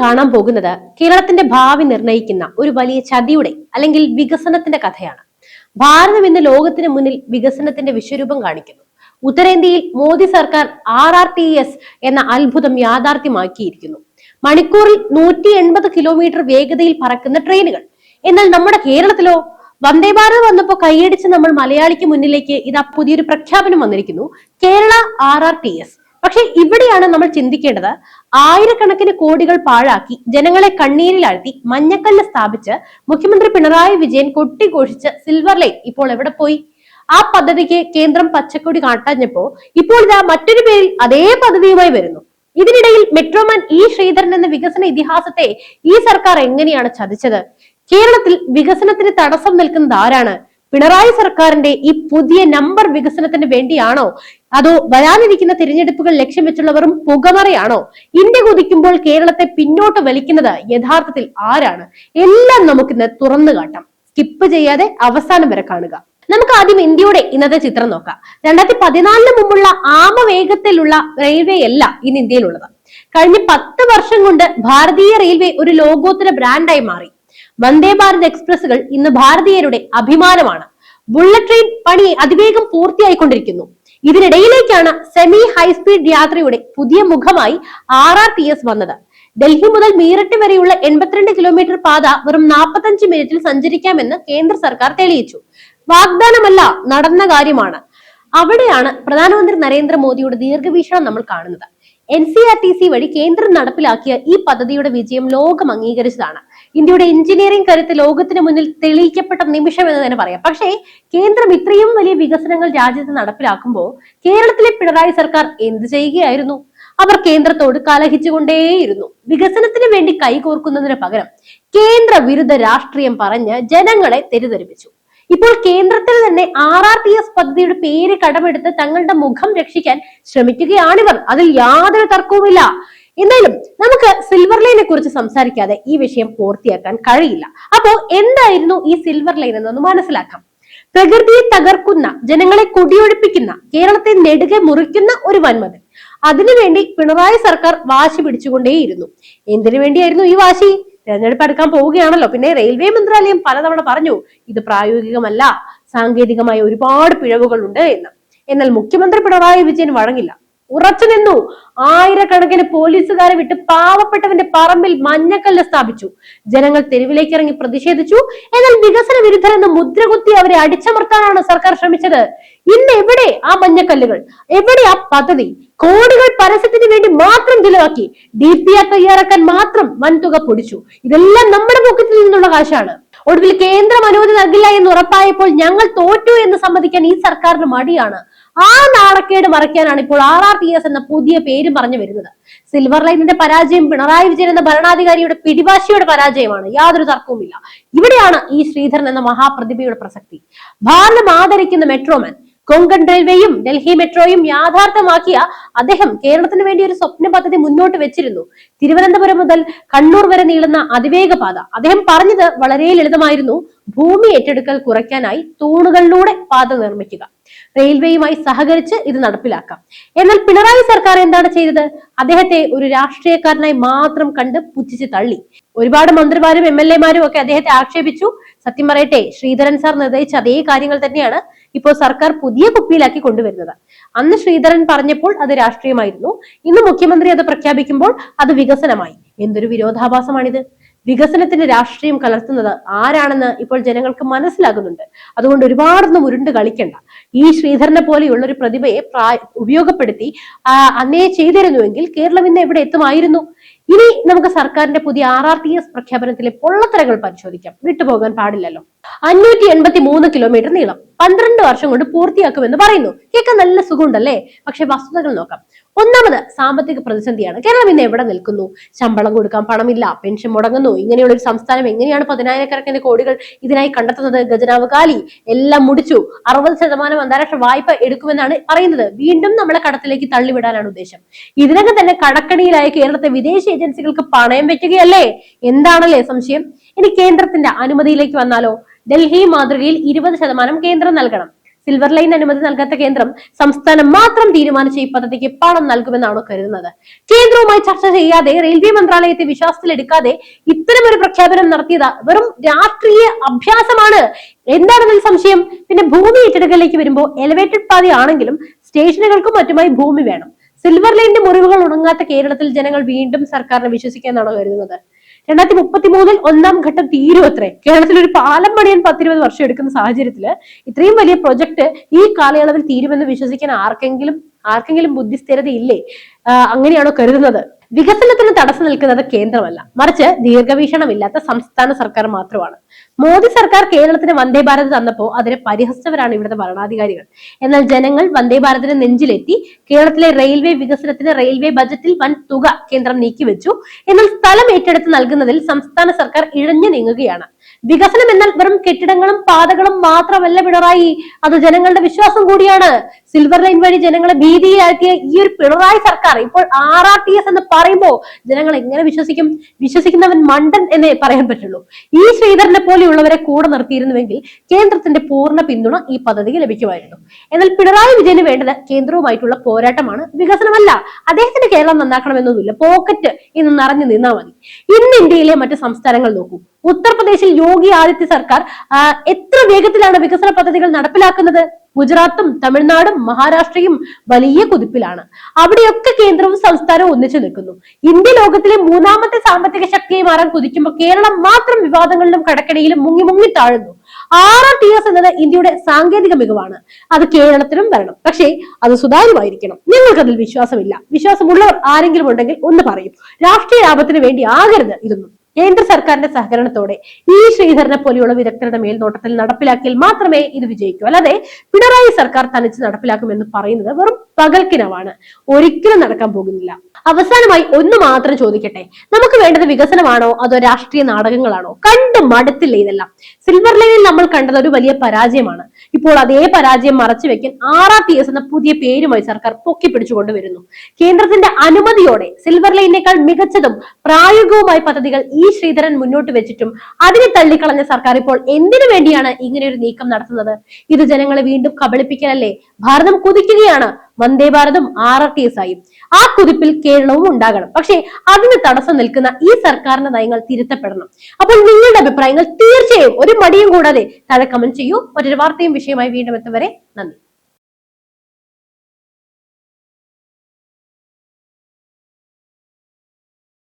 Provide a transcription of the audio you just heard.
കാണാൻ പോകുന്നത് കേരളത്തിന്റെ ഭാവി നിർണയിക്കുന്ന ഒരു വലിയ ചതിയുടെ അല്ലെങ്കിൽ വികസനത്തിന്റെ കഥയാണ്. ഭാരതം ഇന്ന് ലോകത്തിന് മുന്നിൽ വികസനത്തിന്റെ വിശ്വരൂപം കാണിക്കുന്നു. ഉത്തരേന്ത്യയിൽ മോദി സർക്കാർ ആർ ആർ ടി എസ് എന്ന അത്ഭുതം യാഥാർത്ഥ്യമാക്കിയിരിക്കുന്നു. മണിക്കൂറിൽ നൂറ്റി എൺപത് കിലോമീറ്റർ വേഗതയിൽ പറക്കുന്ന ട്രെയിനുകൾ. എന്നാൽ നമ്മുടെ കേരളത്തിലോ? വന്ദേ ഭാരത് വന്നപ്പോ കൈയടിച്ച് നമ്മൾ മലയാളിക്ക് മുന്നിലേക്ക് ഇതാ പുതിയൊരു പ്രഖ്യാപനം വന്നിരിക്കുന്നു. Kerala R R T S. പക്ഷെ ഇവിടെയാണ് നമ്മൾ ചിന്തിക്കേണ്ടത്. ആയിരക്കണക്കിന് കോടികൾ പാഴാക്കി ജനങ്ങളെ കണ്ണീരിലാഴ്ത്തി മഞ്ഞക്കല്ല് സ്ഥാപിച്ച് മുഖ്യമന്ത്രി പിണറായി വിജയൻ കൊട്ടിഘോഷിച്ച് സിൽവർ ലൈൻ ഇപ്പോൾ എവിടെ പോയി? ആ പദ്ധതിക്ക് കേന്ദ്രം പച്ചക്കൊടി കാട്ടാഞ്ഞപ്പോ ഇപ്പോൾ ഇതാ മറ്റൊരു പേരിൽ അതേ പദ്ധതിയുമായി വരുന്നു. ഇതിനിടയിൽ മെട്രോമാൻ ഇ ശ്രീധരൻ എന്ന വികസന ഇതിഹാസത്തെ ഈ സർക്കാർ എങ്ങനെയാണ് ചതിച്ചത്? കേരളത്തിൽ വികസനത്തിന് തടസ്സം നിൽക്കുന്നത് ആരാണ്? പിണറായി സർക്കാരിന്റെ ഈ പുതിയ നമ്പർ വികസനത്തിന് വേണ്ടിയാണോ? അതോ വരാനിരിക്കുന്ന തിരഞ്ഞെടുപ്പുകൾ ലക്ഷ്യം വെച്ചുള്ളവരും പുകമറയാണോ? ഇന്ത്യ കുതിക്കുമ്പോൾ കേരളത്തെ പിന്നോട്ട് വലിക്കുന്നത് യഥാർത്ഥത്തിൽ ആരാണ്? എല്ലാം നമുക്കിന്ന് തുറന്നു കാട്ടാം. സ്കിപ്പ് ചെയ്യാതെ അവസാനം വരെ കാണുക. നമുക്ക് ആദ്യം ഇന്ത്യയുടെ ഇന്നത്തെ ചിത്രം നോക്കാം. രണ്ടായിരത്തി പതിനാലിന് മുമ്പുള്ള ആമവേഗത്തിലുള്ള റെയിൽവേ അല്ല ഇന്ന് ഇന്ത്യയിലുള്ളത്. കഴിഞ്ഞ പത്ത് വർഷം കൊണ്ട് ഭാരതീയ റെയിൽവേ ഒരു ലോകോത്തര ബ്രാൻഡായി മാറി. വന്ദേ ഭാരത് എക്സ്പ്രസുകൾ ഇന്ന് ഭാരതീയരുടെ അഭിമാനമാണ്. ബുള്ളറ്റ് ട്രെയിൻ പണി അതിവേഗം പൂർത്തിയായിക്കൊണ്ടിരിക്കുന്നു. ഇതിനിടയിലേക്കാണ് സെമി ഹൈസ്പീഡ് യാത്രയുടെ പുതിയ മുഖമായി ആർ ആർ ടി എസ് വന്നത്. ഡൽഹി മുതൽ മീററ്റ് വരെയുള്ള എൺപത്തിരണ്ട് കിലോമീറ്റർ പാത വെറും നാൽപ്പത്തഞ്ച് മിനിറ്റിൽ സഞ്ചരിക്കാമെന്ന് കേന്ദ്ര സർക്കാർ തെളിയിച്ചു. വാഗ്ദാനമല്ല നടന്ന കാര്യമാണ്. അവിടെയാണ് പ്രധാനമന്ത്രി നരേന്ദ്രമോദിയുടെ ദീർഘവീക്ഷണം നമ്മൾ കാണുന്നത്. N C R T C വഴി കേന്ദ്രം നടപ്പിലാക്കിയ ഈ പദ്ധതിയുടെ വിജയം ലോകം അംഗീകരിച്ചതാണ്. ഇന്ത്യയുടെ എഞ്ചിനീയറിംഗ് കരുത്ത് ലോകത്തിന് മുന്നിൽ തെളിയിക്കപ്പെട്ട നിമിഷം എന്ന് തന്നെ പറയാം. പക്ഷേ കേന്ദ്രം ഇത്രയും വലിയ വികസനങ്ങൾ രാജ്യത്ത് നടപ്പിലാക്കുമ്പോൾ കേരളത്തിലെ പിണറായി സർക്കാർ എന്ത് ചെയ്യുകയായിരുന്നു? അവർ കേന്ദ്രത്തോട് കലഹിച്ചുകൊണ്ടേയിരുന്നു. വികസനത്തിന് വേണ്ടി കൈകോർക്കുന്നതിന് പകരം കേന്ദ്ര വിരുദ്ധ രാഷ്ട്രീയം പറഞ്ഞ് ജനങ്ങളെ തെരുതെരുപ്പിച്ചു. ഇപ്പോൾ കേന്ദ്രത്തിൽ തന്നെ ആർ ആർ ടി എസ് പദ്ധതിയുടെ പേര് കടമെടുത്ത് തങ്ങളുടെ മുഖം രക്ഷിക്കാൻ ശ്രമിക്കുകയാണിവർ അതിൽ യാതൊരു തർക്കവുമില്ല. എന്തായാലും നമുക്ക് സിൽവർ ലൈനെ കുറിച്ച് സംസാരിക്കാതെ ഈ വിഷയം പൂർത്തിയാക്കാൻ കഴിയില്ല. അപ്പോ എന്തായിരുന്നു ഈ സിൽവർ ലൈൻ എന്നൊന്ന് മനസ്സിലാക്കാം. പ്രകൃതിയെ തകർക്കുന്ന ജനങ്ങളെ കൊടിയൊഴിപ്പിക്കുന്ന കേരളത്തെ നെടുകെ മുറിക്കുന്ന ഒരു വൻമതിൽ. അതിനുവേണ്ടി പിണറായി സർക്കാർ വാശി പിടിച്ചുകൊണ്ടേയിരുന്നു. എന്തിനു വേണ്ടിയായിരുന്നു ഈ വാശി? തെരഞ്ഞെടുപ്പ് എടുക്കാൻ പോവുകയാണല്ലോ. പിന്നെ റെയിൽവേ മന്ത്രാലയം പലതവണ പറഞ്ഞു ഇത് പ്രായോഗികമല്ല സാങ്കേതികമായ ഒരുപാട് പിഴവുകളുണ്ട് എന്ന്. എന്നാൽ മുഖ്യമന്ത്രി പിണറായി വിജയൻ വഴങ്ങില്ല. ഉറച്ചു നിന്നു. ആയിരക്കണക്കിന് പോലീസുകാരെ വിട്ട് പാവപ്പെട്ടവന്റെ പറമ്പിൽ മഞ്ഞക്കല്ല് സ്ഥാപിച്ചു. ജനങ്ങൾ തെരുവിലേക്ക് ഇറങ്ങി പ്രതിഷേധിച്ചു. എന്നാൽ വികസന വിരുദ്ധരെന്ന് മുദ്രകുത്തി അവരെ അടിച്ചമർത്താനാണ് സർക്കാർ ശ്രമിച്ചത്. ഇന്ന് എവിടെ ആ മഞ്ഞക്കല്ലുകൾ? എവിടെ ആ പദ്ധതി? കോടികൾ പരസ്യത്തിന് വേണ്ടി മാത്രം ചിലവാക്കി. ഡി പി ആർ തയ്യാറാക്കാൻ മാത്രം വൻതുക പൊടിച്ചു. ഇതെല്ലാം നമ്മുടെ പോക്കറ്റിൽ നിന്നുള്ള കാശാണ്. ഒടുവിൽ കേന്ദ്രം അനുമതി നൽകില്ല എന്ന് ഉറപ്പായപ്പോൾ ഞങ്ങൾ തോറ്റു എന്ന് സമ്മതിക്കാൻ ഈ സർക്കാരിന് മടിയാണ്. ആ നാണക്കേട് മറയ്ക്കാനാണ് ഇപ്പോൾ ആർ ആർ ടി എസ് എന്ന പുതിയ പേര് പറഞ്ഞു വരുന്നത്. സിൽവർ ലൈനിന്റെ പരാജയം പിണറായി വിജയൻ എന്ന ഭരണാധികാരിയുടെ പിടിവാശിയുടെ പരാജയമാണ്. യാതൊരു തർക്കവുമില്ല. ഇവിടെയാണ് ഈ ശ്രീധരൻ എന്ന മഹാപ്രതിഭയുടെ പ്രസക്തി. ഭാരതം ആദരിക്കുന്ന മെട്രോമാൻ കൊങ്കൺ റെയിൽവേയും ഡൽഹി മെട്രോയും യാഥാർത്ഥ്യമാക്കിയ അദ്ദേഹം കേരളത്തിന് വേണ്ടി ഒരു സ്വപ്ന പദ്ധതി മുന്നോട്ട് വെച്ചിരുന്നു. തിരുവനന്തപുരം മുതൽ കണ്ണൂർ വരെ നീളുന്ന അതിവേഗ പാത. അദ്ദേഹം പറഞ്ഞത് വളരെ ലളിതമായിരുന്നു. ഭൂമി ഏറ്റെടുക്കൽ കുറയ്ക്കാനായി തൂണുകളിലൂടെ പാത നിർമ്മിക്കുക. റെയിൽവേയുമായി സഹകരിച്ച് ഇത് നടപ്പിലാക്കാം. എന്നാൽ പിണറായി സർക്കാർ എന്താണ് ചെയ്തത്? അദ്ദേഹത്തെ ഒരു രാഷ്ട്രീയക്കാരനായി മാത്രം കണ്ട് പുച്ഛിച്ച് തള്ളി. ഒരുപാട് മന്ത്രിമാരും എം എൽ എമാരും ഒക്കെ അദ്ദേഹത്തെ ആക്ഷേപിച്ചു. സത്യം പറയട്ടെ ശ്രീധരൻ സാർ നിർദ്ദേശിച്ച അതേ കാര്യങ്ങൾ തന്നെയാണ് ഇപ്പോൾ സർക്കാർ പുതിയ കുപ്പിയിലാക്കി കൊണ്ടുവരുന്നത്. അന്ന് ശ്രീധരൻ പറഞ്ഞപ്പോൾ അത് രാഷ്ട്രീയമായിരുന്നു. ഇന്ന് മുഖ്യമന്ത്രി അത് പ്രഖ്യാപിക്കുമ്പോൾ അത് വികസനമായി. എന്തൊരു വിരോധാഭാസമാണിത്. വികസനത്തിന്റെ രാഷ്ട്രീയം കലർത്തുന്നത് ആരാണെന്ന് ഇപ്പോൾ ജനങ്ങൾക്ക് മനസ്സിലാകുന്നുണ്ട്. അതുകൊണ്ട് ഒരുപാടൊന്നും ഉരുണ്ട് കളിക്കണ്ട. ഈ ശ്രീധരനെ പോലെയുള്ള ഒരു പ്രതിഭയെ ഉപയോഗപ്പെടുത്തി അന്നേ ചെയ്തിരുന്നുവെങ്കിൽ കേരളം ഇന്ന് എവിടെ എത്തുമായിരുന്നു? ഇനി നമുക്ക് സർക്കാരിന്റെ പുതിയ ആർ ആർ ടി എസ് പ്രഖ്യാപനത്തിലെ പൊള്ളത്തരങ്ങൾ പരിശോധിക്കാം. വിട്ടുപോകാൻ പാടില്ലല്ലോ. അഞ്ഞൂറ്റി എൺപത്തി മൂന്ന് കിലോമീറ്റർ നീളം. പന്ത്രണ്ട് വർഷം കൊണ്ട് പൂർത്തിയാക്കുമെന്ന് പറയുന്നു. കേൾക്കാൻ നല്ല സുഖമുണ്ടല്ലേ? പക്ഷെ വസ്തുതകൾ നോക്കാം. ഒന്നാമത് സാമ്പത്തിക പ്രതിസന്ധിയാണ്. കേരളം ഇന്ന് എവിടെ നിൽക്കുന്നു? ശമ്പളം കൊടുക്കാൻ പണമില്ല പെൻഷൻ മുടങ്ങുന്നു ഇങ്ങനെയുള്ള ഒരു സംസ്ഥാനം എങ്ങനെയാണ് പതിനായിരക്കണക്കിന് കോടികൾ ഇതിനായി കണ്ടെത്തുന്നത്? ഖജനാവ് കാലി എല്ലാം മുടിച്ചു. അറുപത് ശതമാനം അന്താരാഷ്ട്ര വായ്പ എടുക്കുമെന്നാണ് പറയുന്നത്. വീണ്ടും നമ്മളെ കടത്തിലേക്ക് തള്ളിവിടാനാണ് ഉദ്ദേശം. ഇതിനകം തന്നെ കടക്കണിയിലായ കേരളത്തെ വിദേശ ഏജൻസികൾക്ക് പണയം വെക്കുകയല്ലേ? എന്താണല്ലേ സംശയം? ഇനി കേന്ദ്രത്തിന്റെ അനുമതിയിലേക്ക് വന്നാലോ? ഡൽഹി മാതൃകയിൽ ഇരുപത് ശതമാനം കേന്ദ്രം നൽകണം. സിൽവർ ലൈൻ അനുമതി നൽകാത്ത കേന്ദ്രം സംസ്ഥാനം മാത്രം തീരുമാനിച്ച ഈ പദ്ധതിക്ക് പണം നൽകുമെന്നാണോ കരുതുന്നത്. കേന്ദ്രവുമായി ചർച്ച ചെയ്യാതെ റെയിൽവേ മന്ത്രാലയത്തെ വിശ്വാസത്തിലെടുക്കാതെ ഇത്തരമൊരു പ്രഖ്യാപനം നടത്തിയത് വെറും രാഷ്ട്രീയ അഭ്യാസമാണ്. എന്താണെന്ന സംശയം? പിന്നെ ഭൂമി ഏറ്റെടുക്കലിലേക്ക് വരുമ്പോൾ എലിവേറ്റഡ് പാതയാണെങ്കിലും സ്റ്റേഷനുകൾക്കും മറ്റുമായി ഭൂമി വേണം. സിൽവർ ലൈനിന്റെ മുറിവുകൾ ഉണങ്ങാത്ത കേരളത്തിൽ ജനങ്ങൾ വീണ്ടും സർക്കാരിനെ വിശ്വസിക്കാൻ കരുതുന്നത്? രണ്ടായിരത്തി മുപ്പത്തി മൂന്നിൽ ഒന്നാം ഘട്ടം തീരുവത്രേ കേരളത്തിൽ ഒരു പാലം പണിയാൻ പത്തിരുപത് വർഷം എടുക്കുന്ന സാഹചര്യത്തിൽ ഇത്രയും വലിയ പ്രൊജക്ട് ഈ കാലയളവിൽ തീരുമെന്ന് വിശ്വസിക്കാൻ ആർക്കെങ്കിലും ആർക്കെങ്കിലും ബുദ്ധിസ്ഥിരതയില്ലേ? അങ്ങനെയാണോ കരുതുന്നത്? വികസനത്തിന് തടസ്സം നിൽക്കുന്നത് കേന്ദ്രമല്ല. മറിച്ച് ദീർഘവീക്ഷണമില്ലാത്ത സംസ്ഥാന സർക്കാർ മാത്രമാണ്. മോദി സർക്കാർ കേരളത്തിന് വന്ദേ ഭാരത് തന്നപ്പോൾ അതിനെ പരിഹസിച്ചവരാണ് ഇവിടുത്തെ ഭരണാധികാരികൾ. എന്നാൽ ജനങ്ങൾ വന്ദേ ഭാരതിന് നെഞ്ചിലെത്തി കേരളത്തിലെ റെയിൽവേ വികസനത്തിന് റെയിൽവേ ബജറ്റിൽ വൻ തുക കേന്ദ്രം നീക്കിവെച്ചു. എന്നാൽ സ്ഥലം ഏറ്റെടുത്ത് നൽകുന്നതിൽ സംസ്ഥാന സർക്കാർ ഇഴഞ്ഞു നീങ്ങുകയാണ്. വികസനം എന്നാൽ വെറും കെട്ടിടങ്ങളും പാതകളും മാത്രമല്ല പിണറായി. അത് ജനങ്ങളുടെ വിശ്വാസം കൂടിയാണ്. സിൽവർ ലൈൻ വഴി ജനങ്ങളെ ഭീതിയിലാക്കിയ ഈ ഒരു പിണറായി സർക്കാർ ഇപ്പോൾ ആർ ആർ ടി എസ് എന്ന് പറയുമ്പോൾ ജനങ്ങൾ എങ്ങനെ വിശ്വസിക്കും? വിശ്വസിക്കുന്നവൻ മണ്ടൻ എന്നേ പറയാൻ പറ്റുള്ളൂ. ഈ ശ്രീധരനെ പോലെയുള്ളവരെ കൂടെ നിർത്തിയിരുന്നുവെങ്കിൽ കേന്ദ്രത്തിന്റെ പൂർണ പിന്തുണ ഈ പദ്ധതിക്ക് ലഭിക്കുമായിരുന്നു. എന്നാൽ പിണറായി വിജയന് വേണ്ടത് കേന്ദ്രവുമായിട്ടുള്ള പോരാട്ടമാണ്. വികസനമല്ല. അദ്ദേഹത്തിന് കേരളം നന്നാക്കണമെന്നൊന്നുമില്ല. പോക്കറ്റ് ഇന്ന് നിറഞ്ഞു നിന്നാൽ മതി. ഇന്ന് ഇന്ത്യയിലെ മറ്റ് സംസ്ഥാനങ്ങൾ നോക്കൂ. ഉത്തർപ്രദേശിൽ യോഗി ആദിത്യ സർക്കാർ എത്ര വേഗത്തിലാണ് വികസന പദ്ധതികൾ നടപ്പിലാക്കുന്നത്? ഗുജറാത്തും തമിഴ്നാടും മഹാരാഷ്ട്രയും വലിയ കുതിപ്പിലാണ്. അവിടെയൊക്കെ കേന്ദ്രവും സംസ്ഥാനവും ഒന്നിച്ചു നിൽക്കുന്നു. ഇന്ത്യ ലോകത്തിലെ മൂന്നാമത്തെ സാമ്പത്തിക ശക്തിയായി മാറാൻ കുതിക്കുമ്പോൾ കേരളം മാത്രം വിവാദങ്ങളിലും കടക്കണിയിലും മുങ്ങി മുങ്ങി താഴുന്നു. ആർ ആർ ടി എസ് എന്നത് ഇന്ത്യയുടെ സാങ്കേതിക മികവാണ്. അത് കേരളത്തിലും വരണം. പക്ഷേ അത് സുതാര്യമായിരിക്കണം. നിങ്ങൾക്കതിൽ വിശ്വാസമില്ല. വിശ്വാസമുള്ളവർ ആരെങ്കിലും ഉണ്ടെങ്കിൽ ഒന്ന് പറയും. രാഷ്ട്രീയ ലാഭത്തിന് വേണ്ടി ആകരുത് ഇതൊന്നും. കേന്ദ്ര സർക്കാരിന്റെ സഹകരണത്തോടെ ഈ ശ്രീധരനെ പോലെയുള്ള വിദഗ്ധരുടെ മേൽനോട്ടത്തിൽ നടപ്പിലാക്കിയാൽ മാത്രമേ ഇത് വിജയിക്കൂ. അല്ലാതെ പിണറായി സർക്കാർ തനിച്ച് നടപ്പിലാക്കുമെന്ന് പറയുന്നത് വെറും പകൽക്കിനവാണ്. ഒരിക്കലും നടക്കാൻ പോകുന്നില്ല. അവസാനമായി ഒന്ന് മാത്രം ചോദിക്കട്ടെ? നമുക്ക് വേണ്ടത് വികസനമാണോ അതോ രാഷ്ട്രീയ നാടകങ്ങളാണോ? കണ്ട് മടുത്തില്ല ഇതെല്ലാം. സിൽവർ ലൈനിൽ നമ്മൾ കണ്ടത് ഒരു വലിയ പരാജയമാണ്. ഇപ്പോൾ അതേ പരാജയം മറച്ചു വെക്കാൻ ആർ ആർ ടി എസ് എന്ന പുതിയ പേരുമായി സർക്കാർ പൊക്കി പിടിച്ചുകൊണ്ടുവരുന്നു കേന്ദ്രത്തിന്റെ അനുമതിയോടെ സിൽവർ ലൈനേക്കാൾ മികച്ചതും പ്രായോഗികവുമായ പദ്ധതികൾ ഈ ശ്രീധരൻ മുന്നോട്ട് വെച്ചിട്ടും അതിനെ തള്ളിക്കളഞ്ഞ സർക്കാർ ഇപ്പോൾ എന്തിനു വേണ്ടിയാണ് ഇങ്ങനെ ഒരു നീക്കം നടത്തുന്നത്? ഇത് ജനങ്ങളെ വീണ്ടും കബളിപ്പിക്കാനല്ലേ ഭാരതം കുതിക്കുകയാണ്. വന്ദേ ഭാരതും ആർ ആർ ടി എസ് ആയും. ആ കുതിപ്പിൽ കേരളവും ഉണ്ടാകണം. പക്ഷേ അതിന് തടസ്സം നിൽക്കുന്ന ഈ സർക്കാരിന്റെ നയങ്ങൾ തിരുത്തപ്പെടണം. അപ്പോൾ നിങ്ങളുടെ അഭിപ്രായങ്ങൾ തീർച്ചയായും ഒരു മടിയും കൂടാതെ താഴെ കമന്റ് ചെയ്യൂ. മറ്റൊരു വാർത്തയും വിഷയമായി വീണ്ടും എത്തും വരെ നന്ദി.